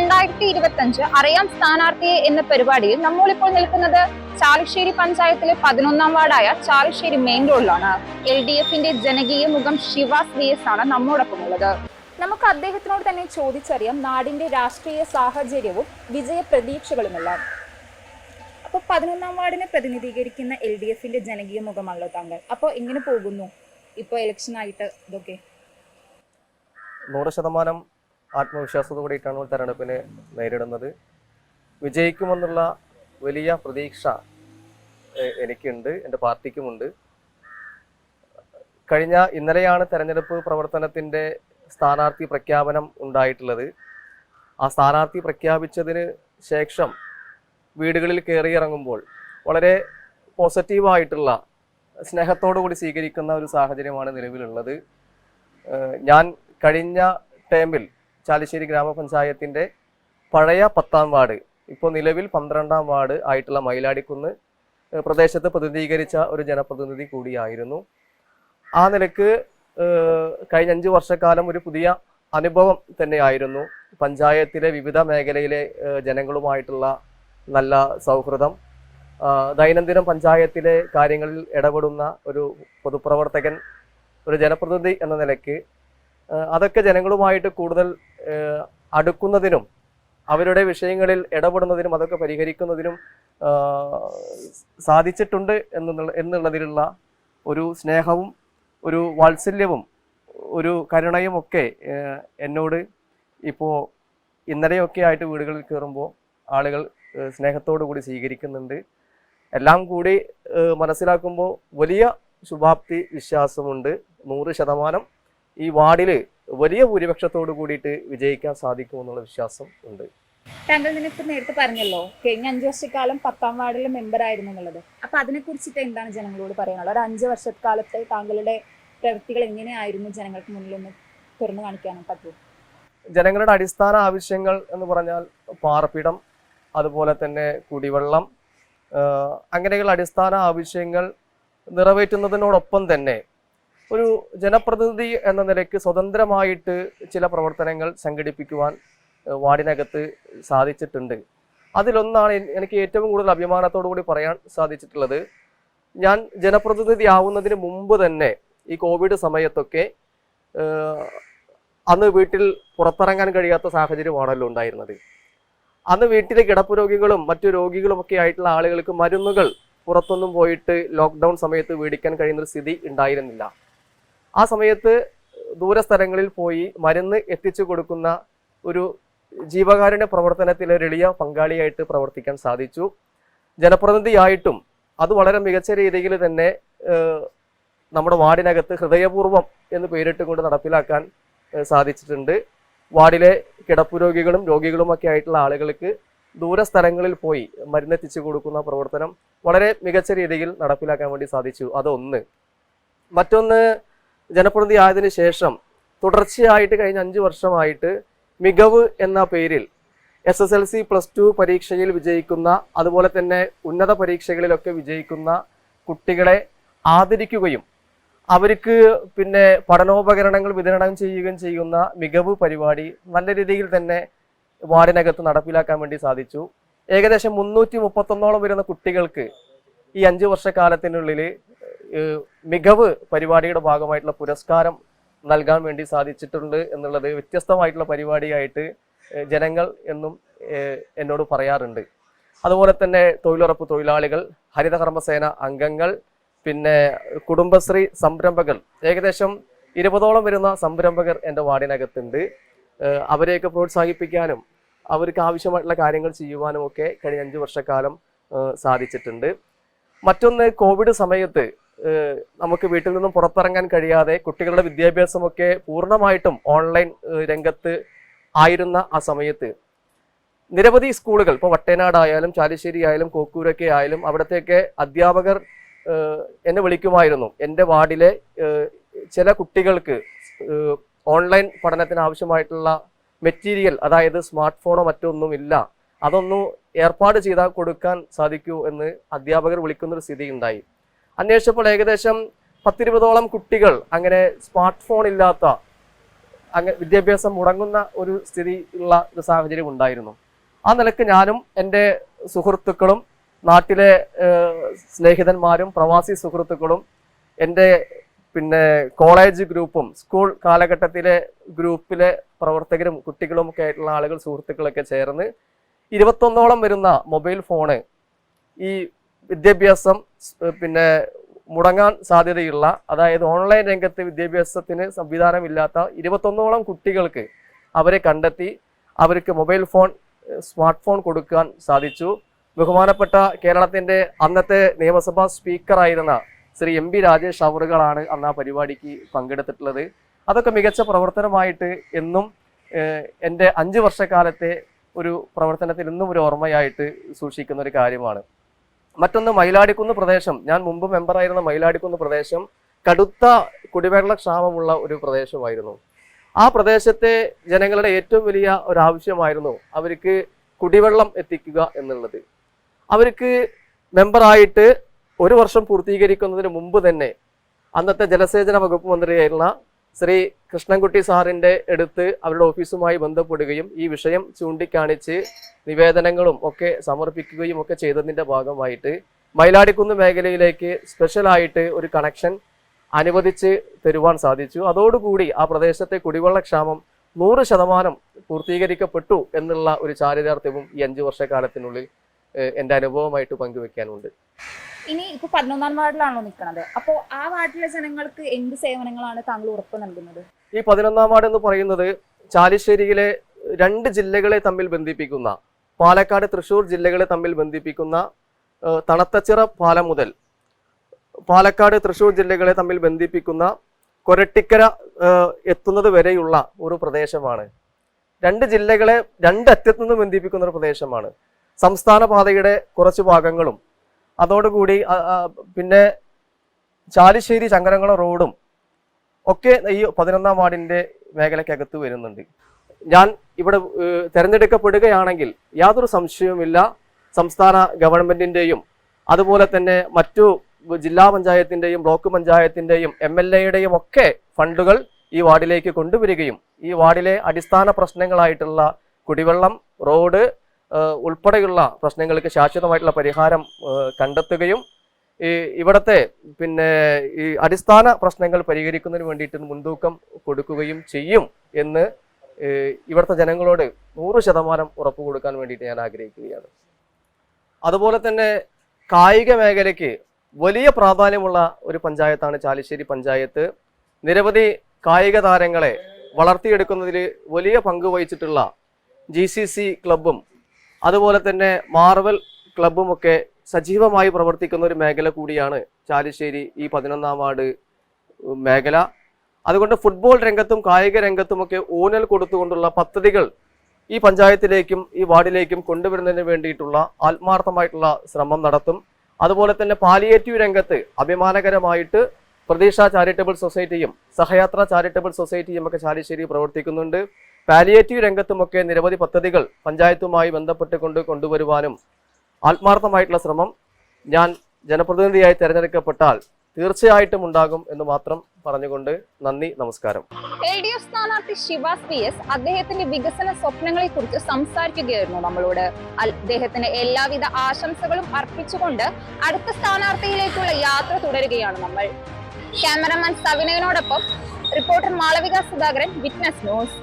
രണ്ടായിരത്തി ഇരുപത്തി അഞ്ച് അറിയാം സ്ഥാനാർത്ഥിയെ എന്ന പരിപാടിയിൽ നമ്മളിപ്പോൾ നിൽക്കുന്നത് ചാലുശ്ശേരി പഞ്ചായത്തിലെ പതിനൊന്നാം വാർഡായ ചാലുശ്ശേരി മെയിൻ റോഡിലാണ്. എൽ ഡി എഫിന്റെ ജനകീയ മുഖം ശിവാസ് വി എസ് ആണ് നമ്മോടൊപ്പം ഉള്ളത്. നമുക്ക് അദ്ദേഹത്തിനോട് തന്നെ ചോദിച്ചറിയാം നാടിന്റെ രാഷ്ട്രീയ സാഹചര്യവും വിജയ പ്രതീക്ഷകളുമെല്ലാം. അപ്പൊ പതിനൊന്നാം വാർഡിനെ പ്രതിനിധീകരിക്കുന്ന എൽ ഡി എഫിന്റെ ജനകീയ മുഖമാണല്ലോ താങ്കൾ. അപ്പോൾ എങ്ങനെ പോകുന്നു? ഇപ്പൊ ഇലക്ഷൻ ആയിട്ട് ഇതൊക്കെ? നൂറ് ശതമാനം ആത്മവിശ്വാസത്തോടെയിട്ടാണ് നമ്മൾ തെരഞ്ഞെടുപ്പിനെ നേരിടുന്നത്. വിജയിക്കുമെന്നുള്ള വലിയ പ്രതീക്ഷ എനിക്കുണ്ട് എന്റെ പാർട്ടിക്കുമുണ്ട്. കഴിഞ്ഞ ഇന്നലെയാണ് തെരഞ്ഞെടുപ്പ് പ്രവർത്തനത്തിന്റെ സ്ഥാനാർത്ഥി പ്രഖ്യാപനം ഉണ്ടായിട്ടുള്ളത്. ആ സ്ഥാനാർത്ഥി പ്രഖ്യാപിച്ചതിന് ശേഷം വീടുകളിൽ കയറിയിറങ്ങുമ്പോൾ വളരെ പോസിറ്റീവായിട്ടുള്ള സ്നേഹത്തോടു കൂടി സ്വീകരിക്കുന്ന ഒരു സാഹചര്യമാണ് നിലവിലുള്ളത്. ഞാൻ കഴിഞ്ഞ ടേമിൽ ചാലിശ്ശേരി ഗ്രാമപഞ്ചായത്തിന്റെ പഴയ പത്താം വാർഡ് ഇപ്പോൾ നിലവിൽ പന്ത്രണ്ടാം വാർഡ് ആയിട്ടുള്ള മയിലാടിക്കുന്ന് പ്രദേശത്ത് പ്രതിനിധീകരിച്ച ഒരു ജനപ്രതിനിധി കൂടിയായിരുന്നു. ആ നിലയ്ക്ക് കഴിഞ്ഞ അഞ്ച് വർഷക്കാലം ഒരു പുതിയ അനുഭവം തന്നെയായിരുന്നു. പഞ്ചായത്തിലെ വിവിധ മേഖലയിലെ ജനങ്ങളുമായിട്ടുള്ള നല്ല സൗഹൃദം. ദൈനംദിനം പഞ്ചായത്തിലെ കാര്യങ്ങളിൽ ഇടപെടുന്ന ഒരു പൊതുപ്രവർത്തകൻ ഒരു ജനപ്രതിനിധി എന്ന നിലയ്ക്ക് അതൊക്കെ ജനങ്ങളുമായിട്ട് കൂടുതൽ അടുക്കുന്നതിനും അവരുടെ വിഷയങ്ങളിൽ ഇടപെടുന്നതിനും അതൊക്കെ പരിഹരിക്കുന്നതിനും സാധിച്ചിട്ടുണ്ട് എന്നുള്ള എന്നുള്ളതിലുള്ള ഒരു സ്നേഹവും ഒരു വാത്സല്യവും ഒരു കരുണയും ഒക്കെ എന്നോട് ഇപ്പോൾ ഇന്നലെയൊക്കെ ആയിട്ട് വീടുകളിൽ കയറുമ്പോൾ ആളുകൾ സ്നേഹത്തോടു കൂടി സ്വീകരിക്കുന്നുണ്ട്. എല്ലാം കൂടി മനസ്സിലാക്കുമ്പോൾ വലിയ ശുഭാപ്തി വിശ്വാസമുണ്ട്. നൂറ് ശതമാനം ഈ വാർഡിൽ വലിയ ഭൂരിപക്ഷത്തോട് കൂടിയിട്ട് വിജയിക്കാൻ സാധിക്കുമെന്നുള്ള വിശ്വാസം ഉണ്ട്. താങ്കൾ നിനക്ക് നേരത്തെ പറഞ്ഞല്ലോ കഴിഞ്ഞ അഞ്ചു വർഷക്കാലം പത്താം വാർഡിലെ മെമ്പർ ആയിരുന്നു എന്നുള്ളത്. അപ്പൊ അതിനെ കുറിച്ചിട്ട് എന്താണ് ജനങ്ങളോട് പറയാനുള്ളത്? ഒരു അഞ്ച് വർഷക്കാലത്തെ താങ്കളുടെ പ്രവൃത്തികൾ എങ്ങനെയായിരുന്നു ജനങ്ങൾക്ക് മുന്നിൽ ഒന്ന് തുറന്നു കാണിക്കാനും പറ്റൂ ജനങ്ങളുടെ അടിസ്ഥാന ആവശ്യങ്ങൾ എന്ന് പറഞ്ഞാൽ പാർപ്പിടം അതുപോലെ തന്നെ കുടിവെള്ളം അങ്ങനെയുള്ള അടിസ്ഥാന ആവശ്യങ്ങൾ നിറവേറ്റുന്നതിനോടൊപ്പം തന്നെ ഒരു ജനപ്രതിനിധി എന്ന നിലയ്ക്ക് സ്വതന്ത്രമായിട്ട് ചില പ്രവർത്തനങ്ങൾ സംഘടിപ്പിക്കുവാൻ വാർഡിനകത്ത് സാധിച്ചിട്ടുണ്ട്. അതിലൊന്നാണ് എനിക്ക് ഏറ്റവും കൂടുതൽ അഭിമാനത്തോടു കൂടി പറയാൻ സാധിച്ചിട്ടുള്ളത്. ഞാൻ ജനപ്രതിനിധി ആവുന്നതിന് മുമ്പ് തന്നെ ഈ കോവിഡ് സമയത്തൊക്കെ അന്ന് വീട്ടിൽ പുറത്തിറങ്ങാൻ കഴിയാത്ത സാഹചര്യമാണല്ലോ ഉണ്ടായിരുന്നത്. അന്ന് വീട്ടിലെ കിടപ്പ് രോഗികളും മറ്റു രോഗികളും ഒക്കെ ആയിട്ടുള്ള ആളുകൾക്ക് മരുന്നുകൾ പുറത്തൊന്നും പോയിട്ട് ലോക്ക്ഡൗൺ സമയത്ത് മേടിക്കാൻ കഴിയുന്ന ഒരു സ്ഥിതി ഉണ്ടായിരുന്നില്ല. ആ സമയത്ത് ദൂരസ്ഥലങ്ങളിൽ പോയി മരുന്ന് എത്തിച്ചു കൊടുക്കുന്ന ഒരു ജീവകാരുണ്യ പ്രവർത്തനത്തിൽ ഒരു എളിയ പങ്കാളിയായിട്ട് പ്രവർത്തിക്കാൻ സാധിച്ചു. ജനപ്രതിനിധിയായിട്ടും അത് വളരെ മികച്ച രീതിയിൽ തന്നെ നമ്മുടെ വാർഡിനകത്ത് ഹൃദയപൂർവം എന്ന് പേരിട്ട് കൊണ്ട് നടപ്പിലാക്കാൻ സാധിച്ചിട്ടുണ്ട്. വാർഡിലെ കിടപ്പു രോഗികളും രോഗികളുമൊക്കെ ആയിട്ടുള്ള ആളുകൾക്ക് ദൂരസ്ഥലങ്ങളിൽ പോയി മരുന്നെത്തിച്ചു കൊടുക്കുന്ന പ്രവർത്തനം വളരെ മികച്ച രീതിയിൽ നടപ്പിലാക്കാൻ വേണ്ടി സാധിച്ചു. അതൊന്ന്. മറ്റൊന്ന് ജനപ്രതിനിധി ആയതിനു ശേഷം തുടർച്ചയായിട്ട് കഴിഞ്ഞ അഞ്ച് വർഷമായിട്ട് മികവ് എന്ന പേരിൽ S S L C plus two പരീക്ഷയിൽ വിജയിക്കുന്ന അതുപോലെ തന്നെ ഉന്നത പരീക്ഷകളിലൊക്കെ വിജയിക്കുന്ന കുട്ടികളെ ആദരിക്കുകയും അവർക്ക് പിന്നെ പഠനോപകരണങ്ങൾ വിതരണം ചെയ്യുകയും ചെയ്യുന്ന മികവ് പരിപാടി നല്ല രീതിയിൽ തന്നെ വാർഡിനകത്ത് നടപ്പിലാക്കാൻ വേണ്ടി സാധിച്ചു. ഏകദേശം മുന്നൂറ്റി മുപ്പത്തൊന്നോളം വരുന്ന കുട്ടികൾക്ക് ഈ അഞ്ച് വർഷക്കാലത്തിനുള്ളിൽ മികവ് പരിപാടിയുടെ ഭാഗമായിട്ടുള്ള പുരസ്കാരം നൽകാൻ വേണ്ടി സാധിച്ചിട്ടുണ്ട് എന്നുള്ളത് വ്യത്യസ്തമായിട്ടുള്ള പരിപാടിയായിട്ട് ജനങ്ങൾ എന്നും എന്നോട് പറയാറുണ്ട്. അതുപോലെ തന്നെ തൊഴിലുറപ്പ് തൊഴിലാളികൾ ഹരിതകർമ്മസേന അംഗങ്ങൾ പിന്നെ കുടുംബശ്രീ സംരംഭകർ ഏകദേശം ഇരുപതോളം വരുന്ന സംരംഭകർ എന്റെ വാർഡിനകത്തുണ്ട്. അവരെയൊക്കെ പ്രോത്സാഹിപ്പിക്കാനും അവർക്ക് ആവശ്യമായിട്ടുള്ള കാര്യങ്ങൾ ചെയ്യുവാനും ഒക്കെ കഴിഞ്ഞ അഞ്ച് വർഷക്കാലം സാധിച്ചിട്ടുണ്ട്. മറ്റൊന്ന് കോവിഡ് സമയത്ത് നമുക്ക് വീട്ടിൽ നിന്നും പുറത്തിറങ്ങാൻ കഴിയാതെ കുട്ടികളുടെ വിദ്യാഭ്യാസമൊക്കെ പൂർണമായിട്ടും ഓൺലൈൻ രംഗത്ത് ആയിരുന്ന ആ സമയത്ത്. നിരവധി സ്കൂളുകൾ ഇപ്പോൾ വട്ടേനാടായാലും ചാലിശ്ശേരി ആയാലും കോക്കൂരൊക്കെ ആയാലും അവിടത്തെയൊക്കെ അധ്യാപകർ എന്നെ വിളിക്കുമായിരുന്നു. എന്റെ വാർഡിലെ ചില കുട്ടികൾക്ക് ഓൺലൈൻ പഠനത്തിന് ആവശ്യമായിട്ടുള്ള മെറ്റീരിയൽ അതായത് സ്മാർട്ട് ഫോണോ മറ്റൊന്നും ഇല്ല അതൊന്നും ഏർപ്പാട് ചെയ്താൽ കൊടുക്കാൻ സാധിക്കൂ എന്ന് അധ്യാപകർ വിളിക്കുന്നൊരു സ്ഥിതി ഉണ്ടായി അന്വേഷിച്ചപ്പോൾ ഏകദേശം പത്തിരുപതോളം കുട്ടികൾ അങ്ങനെ സ്മാർട്ട് ഫോൺ ഇല്ലാത്ത അങ്ങനെ വിദ്യാഭ്യാസം മുടങ്ങുന്ന ഒരു സ്ഥിതി ഉള്ള ഒരു സാഹചര്യം ഉണ്ടായിരുന്നു. ആ നിലയ്ക്ക് ഞാനും എന്റെ സുഹൃത്തുക്കളും നാട്ടിലെ സ്നേഹിതന്മാരും പ്രവാസി സുഹൃത്തുക്കളും എന്റെ പിന്നെ കോളേജ് ഗ്രൂപ്പും സ്കൂൾ കാലഘട്ടത്തിലെ ഗ്രൂപ്പിലെ പ്രവർത്തകരും കുട്ടികളും ഒക്കെ ആയിട്ടുള്ള ആളുകൾ സുഹൃത്തുക്കളൊക്കെ ചേർന്ന് ഇരുപത്തൊന്നോളം വരുന്ന മൊബൈൽ ഫോണ് ഈ വിദ്യാഭ്യാസം പിന്നെ മുടങ്ങാൻ സാധ്യതയുള്ള അതായത് ഓൺലൈൻ രംഗത്ത് വിദ്യാഭ്യാസത്തിന് സംവിധാനമില്ലാത്ത ഇരുപത്തൊന്നോളം കുട്ടികൾക്ക് അവരെ കണ്ടെത്തി അവർക്ക് മൊബൈൽ ഫോൺ സ്മാർട്ട് ഫോൺ കൊടുക്കാൻ സാധിച്ചു. ബഹുമാനപ്പെട്ട കേരളത്തിന്റെ അന്നത്തെ നിയമസഭാ സ്പീക്കറായിരുന്ന ശ്രീ എം ബി രാജേഷ് അവറുകളാണ് അന്ന് ആ പരിപാടിക്ക് പങ്കെടുത്തിട്ടുള്ളത്. അതൊക്കെ മികച്ച പ്രവർത്തനമായിട്ട് എന്നും എന്റെ അഞ്ച് വർഷക്കാലത്തെ ഒരു പ്രവർത്തനത്തിൽ ഇന്നും ഒരു ഓർമ്മയായിട്ട് സൂക്ഷിക്കുന്ന ഒരു കാര്യമാണ്. മറ്റൊന്ന് മയിലാടിക്കുന്ന് പ്രദേശം. ഞാൻ മുമ്പ് മെമ്പറായിരുന്ന മയിലാടിക്കുന്ന് പ്രദേശം കടുത്ത കുടിവെള്ള ക്ഷാമമുള്ള ഒരു പ്രദേശമായിരുന്നു. ആ പ്രദേശത്തെ ജനങ്ങളുടെ ഏറ്റവും വലിയ ഒരു ആവശ്യമായിരുന്നു അവർക്ക് കുടിവെള്ളം എത്തിക്കുക എന്നുള്ളത്. അവർക്ക് മെമ്പറായിട്ട് ഒരു വർഷം പൂർത്തീകരിക്കുന്നതിന് മുമ്പ് തന്നെ അന്നത്തെ ജലസേചന വകുപ്പ് മന്ത്രിയായിരുന്ന ശ്രീ കൃഷ്ണൻകുട്ടി സാറിന്റെ അടുത്ത് അവരുടെ ഓഫീസുമായി ബന്ധപ്പെടുകയും ഈ വിഷയം ചൂണ്ടിക്കാണിച്ച് നിവേദനങ്ങളും ഒക്കെ സമർപ്പിക്കുകയും ഒക്കെ ചെയ്തതിന്റെ ഭാഗമായിട്ട് മയിലാടിക്കുന്ന് മേഖലയിലേക്ക് സ്പെഷ്യലായിട്ട് ഒരു കണക്ഷൻ അനുവദിച്ച് തരുവാൻ സാധിച്ചു. അതോടുകൂടി ആ പ്രദേശത്തെ കുടിവെള്ളക്ഷാമം നൂറ് ശതമാനം പൂർത്തീകരിക്കപ്പെട്ടു എന്നുള്ള ഒരു ചാരിതാർത്ഥ്യവും ഈ അഞ്ചു വർഷക്കാലത്തിനുള്ളിൽ എന്റെ അനുഭവമായിട്ട് പങ്കുവെക്കാനുണ്ട്. ഇനി ഇപ്പൊ പതിനൊന്നാം വാർഡിലാണോ നിൽക്കുന്നത് അപ്പോ ആ വാർഡിലെ ജനങ്ങൾക്ക് എന്ത് സേവനങ്ങളാണ് താങ്കൾ ഉറപ്പ് നൽകുന്നത്? ഈ പതിനൊന്നാം വാർഡ് എന്ന് പറയുന്നത് ചാലിശ്ശേരിയിലെ രണ്ട് ജില്ലകളെ തമ്മിൽ ബന്ധിപ്പിക്കുന്ന പാലക്കാട് തൃശ്ശൂർ ജില്ലകളെ തമ്മിൽ ബന്ധിപ്പിക്കുന്ന തണത്തച്ചിറ പാലം മുതൽ പാലക്കാട് തൃശ്ശൂർ ജില്ലകളെ തമ്മിൽ ബന്ധിപ്പിക്കുന്ന കൊരട്ടിക്കര എത്തുന്നത് വരെയുള്ള ഒരു പ്രദേശമാണ്. രണ്ട് ജില്ലകളെ രണ്ട് അറ്റത്തുനിന്ന് ബന്ധിപ്പിക്കുന്ന ഒരു പ്രദേശമാണ്. സംസ്ഥാന പാതയുടെ കുറച്ച് ഭാഗങ്ങളും അതോടുകൂടി പിന്നെ ചാലിശ്ശേരി ചങ്കരംകുളം റോഡും ഒക്കെ ഈ പതിനൊന്നാം വാർഡിന്റെ മേഖലയ്ക്കകത്ത് വരുന്നുണ്ട്. ഞാൻ ഇവിടെ തിരഞ്ഞെടുക്കപ്പെടുകയാണെങ്കിൽ യാതൊരു സംശയവുമില്ല. സംസ്ഥാന ഗവൺമെന്റിന്റെയും അതുപോലെ തന്നെ മറ്റു ജില്ലാ പഞ്ചായത്തിന്റെയും ബ്ലോക്ക് പഞ്ചായത്തിന്റെയും എം എൽ എയുടെയും ഒക്കെ ഫണ്ടുകൾ ഈ വാർഡിലേക്ക് കൊണ്ടുവരികയും ഈ വാർഡിലെ അടിസ്ഥാന പ്രശ്നങ്ങളായിട്ടുള്ള കുടിവെള്ളം റോഡ് ഉൾപ്പെടെയുള്ള പ്രശ്നങ്ങൾക്ക് ശാശ്വതമായിട്ടുള്ള പരിഹാരം കണ്ടെത്തുകയും ഈ ഇവിടത്തെ പിന്നെ ഈ അടിസ്ഥാന പ്രശ്നങ്ങൾ പരിഹരിക്കുന്നതിന് വേണ്ടിയിട്ട് മുൻതൂക്കം കൊടുക്കുകയും ചെയ്യും എന്ന് ഇവിടുത്തെ ജനങ്ങളോട് നൂറ് ശതമാനം ഉറപ്പ് കൊടുക്കാൻ വേണ്ടിയിട്ട് ഞാൻ ആഗ്രഹിക്കുകയാണ്. അതുപോലെ തന്നെ കായിക മേഖലയ്ക്ക് വലിയ പ്രാധാന്യമുള്ള ഒരു പഞ്ചായത്താണ് ചാലിശ്ശേരി പഞ്ചായത്ത്. നിരവധി കായിക താരങ്ങളെ വളർത്തിയെടുക്കുന്നതിൽ വലിയ പങ്ക് വഹിച്ചിട്ടുള്ള ജി സി സി ക്ലബും അതുപോലെ തന്നെ മാർവൽ ക്ലബുമൊക്കെ സജീവമായി പ്രവർത്തിക്കുന്ന ഒരു മേഖല കൂടിയാണ് ചാലിശ്ശേരി ഈ പതിനൊന്നാം വാർഡ് മേഖല. അതുകൊണ്ട് ഫുട്ബോൾ രംഗത്തും കായിക രംഗത്തുമൊക്കെ ഊന്നൽ കൊടുത്തുകൊണ്ടുള്ള പദ്ധതികൾ ഈ പഞ്ചായത്തിലേക്കും ഈ വാർഡിലേക്കും കൊണ്ടുവരുന്നതിന് വേണ്ടിയിട്ടുള്ള ആത്മാർത്ഥമായിട്ടുള്ള ശ്രമം നടത്തും. അതുപോലെ തന്നെ പാലിയേറ്റീവ് രംഗത്ത് അഭിമാനകരമായിട്ട് പ്രതീക്ഷ ചാരിറ്റബിൾ സൊസൈറ്റിയും സഹയാത്ര ചാരിറ്റബിൾ സൊസൈറ്റിയും ഒക്കെ ചാലിശ്ശേരി പ്രവർത്തിക്കുന്നുണ്ട്. പാലിയേറ്റീവ് രംഗത്തുമൊക്കെ നിരവധി പദ്ധതികൾ പഞ്ചായത്തുമായി ബന്ധപ്പെട്ടുകൊണ്ട് കൊണ്ടുവരുവാനും ആത്മാർത്ഥമായിട്ടുള്ള ശ്രമം ഞാൻ ജനപ്രതിനിധിയായി തെരഞ്ഞെടുക്കപ്പെട്ടാൽ തീർച്ചയായിട്ടും ഉണ്ടാകും എന്ന് മാത്രം പറഞ്ഞുകൊണ്ട് നന്ദി നമസ്കാരം. എൽ ഡി എഫ് സ്ഥാനാർത്ഥി ശിവാസ് പി എസ് അദ്ദേഹത്തിന്റെ വികസന സ്വപ്നങ്ങളെ കുറിച്ച് സംസാരിക്കുകയായിരുന്നു നമ്മളോട്. അദ്ദേഹത്തിന് എല്ലാവിധ ആശംസകളും അർപ്പിച്ചുകൊണ്ട് അടുത്ത സ്ഥാനാർത്ഥിയിലേക്കുള്ള യാത്ര തുടരുകയാണ് നമ്മൾ. Cameraman സവിനയനോടൊപ്പം reporter Malavika Sudhakaran witness news.